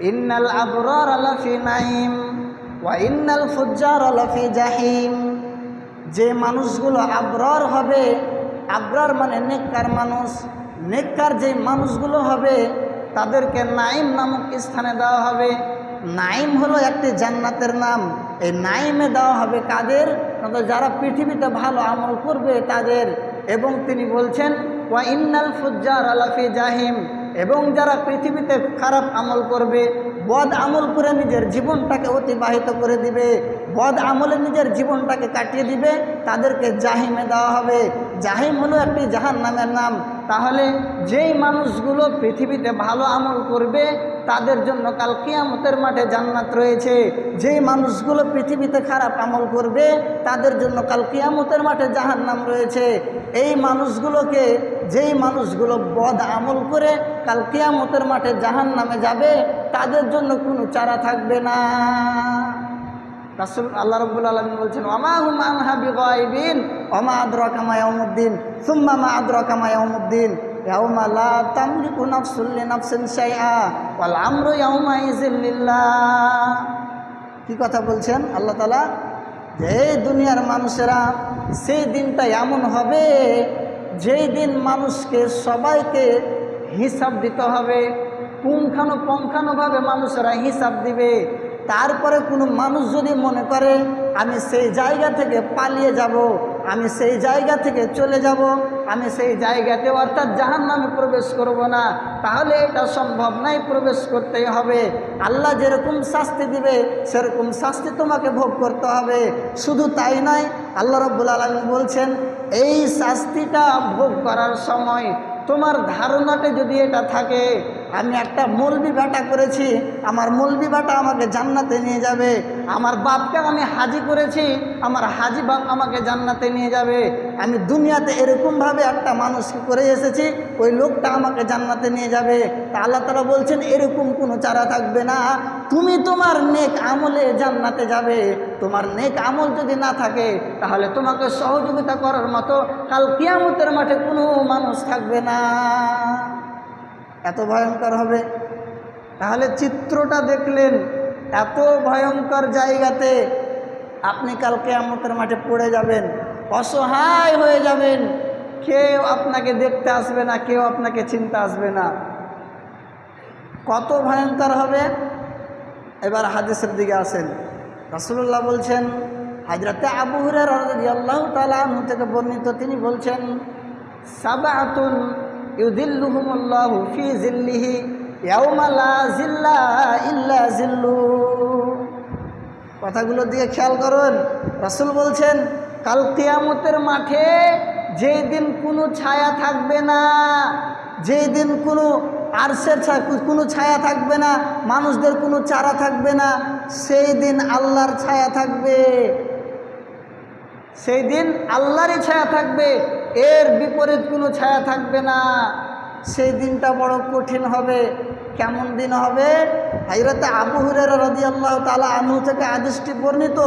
ইন্নাল আবরার লাফি নাইম ওয়া ইন্নাল ফুজ্জার লাফি জাহিম। যে মানুষগুলো আবরার হবে, আবরার মানে নেককার মানুষ। নেককার যে মানুষগুলো হবে, তাদেরকে নাইম নামক স্থানে দেওয়া হবে। নাইম হলো একটি জান্নাতের নাম। এই নাইমে দেওয়া হবে কাদের? যারা পৃথিবীতে ভালো আমল করবে তাদের। এবং তিনি বলছেন, ওয়া ইন্নাল ফুজ্জার আলাফি জাহিম। এবং যারা পৃথিবীতে খারাপ আমল করবে বদ আমল করে নিজের জীবনটাকে অতিবাহিত করে দিবে। বদ আমলে নিজের জীবনটাকে কাটিয়ে দিবে। তাদেরকে জাহিমে দেওয়া হবে। জাহিম হলো একটি জাহান নামের নাম। তাহলে যেই মানুষগুলো পৃথিবীতে ভালো আমল করবে, তাদের জন্য কাল কিয়ামতের মাঠে জান্নাত রয়েছে। যেই মানুষগুলো পৃথিবীতে খারাপ আমল করবে, তাদের জন্য কাল কিয়ামতের মাঠে জাহান নাম রয়েছে। এই মানুষগুলোকে, যেই মানুষগুলো বদ আমল করে, কাল কিয়ামতের মাঠে জাহান নামে যাবে তাদের জন্য কোনো চারা থাকবে না। রাসুল আল্লাহ রব্বুল আলমিন বলছেন অমা হুম আনহা বিগাইবিন অমা আদরা কামায়াউমুদ্দিন সুম্মা মা আদরা কামায়াউমুদ্দিন ইয়াউমা লা তামলিকু নাফসুল লিনাফসিন শাইআ, ওয়াল আমরু ইয়াউমাইযিন লিল্লাহ। কি কথা বলছেন? আল্লাহ তাআলা, যে দুনিয়ার মানুষেরা সেই দিনটা এমন হবে, যেই দিন মানুষকে সবাইকে হিসাব দিতে হবে পুঙ্খানু পঙ্খানুভাবে মানুষেরা হিসাব দিবে। তারপরে কোনো মানুষ যদি মনে করে, আমি সেই জায়গা থেকে পালিয়ে যাব, আমি সেই জায়গা থেকে চলে যাব, আমি সেই জায়গাতে অর্থাৎ জাহান নামে প্রবেশ করব না, তাহলে এটা সম্ভব নাই প্রবেশ করতেই হবে। আল্লাহ যেরকম শাস্তি দিবে, সেরকম শাস্তি তোমাকে ভোগ করতে হবে। শুধু তাই নয়, আল্লাহ রব্বুল আলমী বলছেন, এই শাস্তিটা ভোগ করার সময় তোমার ধারণাতে যদি এটা থাকে, আমি একটা মলবি বাটা করেছি, আমার মলবি বাটা আমাকে জান্নাতে নিয়ে যাবে, আমার বাপকে আমি হাজি করেছি, আমার হাজি বাপ আমাকে জান্নাতে নিয়ে যাবে, আমি দুনিয়াতে এরকমভাবে একটা মানুষকে করে এসেছি, ওই লোকটা আমাকে জান্নাতে নিয়ে যাবে। তা আল্লাহ তালা বলছেন, এরকম কোনো চারা থাকবে না, তুমি তোমার নেক আমলে জান্নাতে যাবে, তোমার নেক আমল যদি না থাকে, তাহলে তোমাকে সহযোগিতা করার মতো কাল কিয়ামতের মাঠে কোনো মানুষ থাকবে না। এত ভয়ঙ্কর হবে। তাহলে চিত্রটা দেখলেন, এত ভয়ঙ্কর জায়গাতে আপনি কালকে কেয়ামতের মাঠে পড়ে যাবেন, অসহায় হয়ে যাবেন। কেউ আপনাকে দেখতে আসবে না, কেউ আপনাকে চিনতে আসবে না। কত ভয়ঙ্কর হবে। এবার হাদিসের দিকে আসেন। রসুল্লাহ বলছেন, হাজরাতে আবু হুরের আল্লাহ তালা থেকে বর্ণিত তিনি বলছেন সাবাতুন ইউদিল্লুহুমুল্লাহ ফি জিল্লিহি জিল্লু কথাগুলোর দিকে খেয়াল করুন। রাসূল বলছেন, কাল কিয়ামতের মাঠে যেই দিন কোনো ছায়া থাকবে না, যেই দিন কোনো আরশের কোনো ছায়া থাকবে না, মানুষদের কোনো চারা থাকবে না, সেই দিন আল্লাহর ছায়া থাকবে। সেই দিন আল্লাহরই ছায়া থাকবে। এর বিপরীত কোনো ছায়া থাকবে না। সেই দিনটা বড় কঠিন হবে। কেমন দিন হবে? হাইরতে আবু হুরের রদি আল্লাহ তালা আনহু থেকে হাদিসটি বর্ণিত।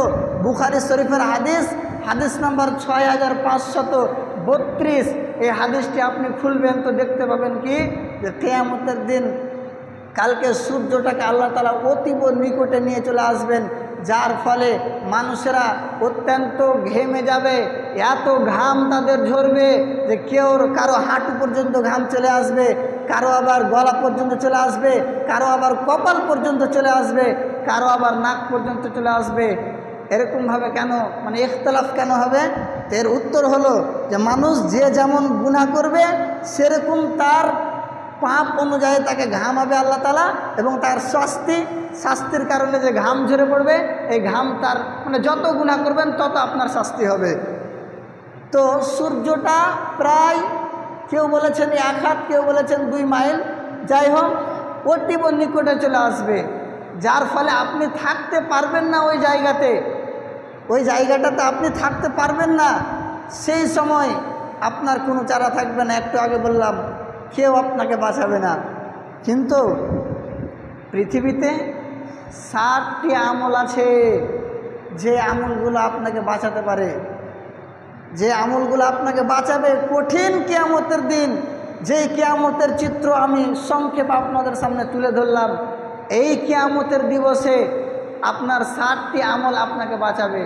বুখারি শরীফের হাদিস হাদিস নাম্বার ছয় হাজার পাঁচশত বত্রিশ। এই হাদিসটি আপনি খুলবেন তো দেখতে পাবেন কি? যে কেয়ামতের দিন কালকে সূর্যটাকে আল্লাহ তালা অতীব নিকটে নিয়ে চলে আসবেন। যার ফলে মানুষেরা অত্যন্ত ঘেমে যাবে, এত ঘাম তাদের ঝরবে যে কেউ কারও হাঁটু পর্যন্ত ঘাম চলে আসবে, কারও আবার গলা পর্যন্ত চলে আসবে, কারও আবার কপাল পর্যন্ত চলে আসবে, কারও আবার নাক পর্যন্ত চলে আসবে। এরকমভাবে কেন? মানে ইখতলাফ কেন হবে? এর উত্তর হলো যে মানুষ যে যেমন গুণা করবে, সেরকম তার পাপ অনুযায়ী তাকে ঘাম হবে আল্লাহ তালা এবং তার শাস্তি শাস্তির কারণে যে ঘাম ঝরে পড়বে, এই ঘাম তার মানে যত গুণা করবেন, তত আপনার শাস্তি হবে। তো সূর্যটা প্রায় কেউ বলেছেন এক হাত, কেউ বলেছেন দুই মাইল, যাই হোক, অতীব নিকটে চলে আসবে। যার ফলে আপনি থাকতে পারবেন না ওই জায়গাতে। ওই জায়গাটাতে আপনি থাকতে পারবেন না, সেই সময় আপনার কোনো চারা থাকবে না। একটু আগে বললাম, কেউ আপনাকে বাঁচাবে না। কিন্তু পৃথিবীতে ষাটটি আমল আছে। যে আমলগুলো আপনাকে বাঁচাতে পারে। যে আমলগুলো আপনাকে বাঁচাবে কঠিন কেয়ামতের দিন, যেই কেয়ামতের চিত্র আমি সংক্ষেপ আপনাদের সামনে তুলে ধরলাম, এই কেয়ামতের দিবসে আপনার ষাটটি আমল আপনাকে বাঁচাবে।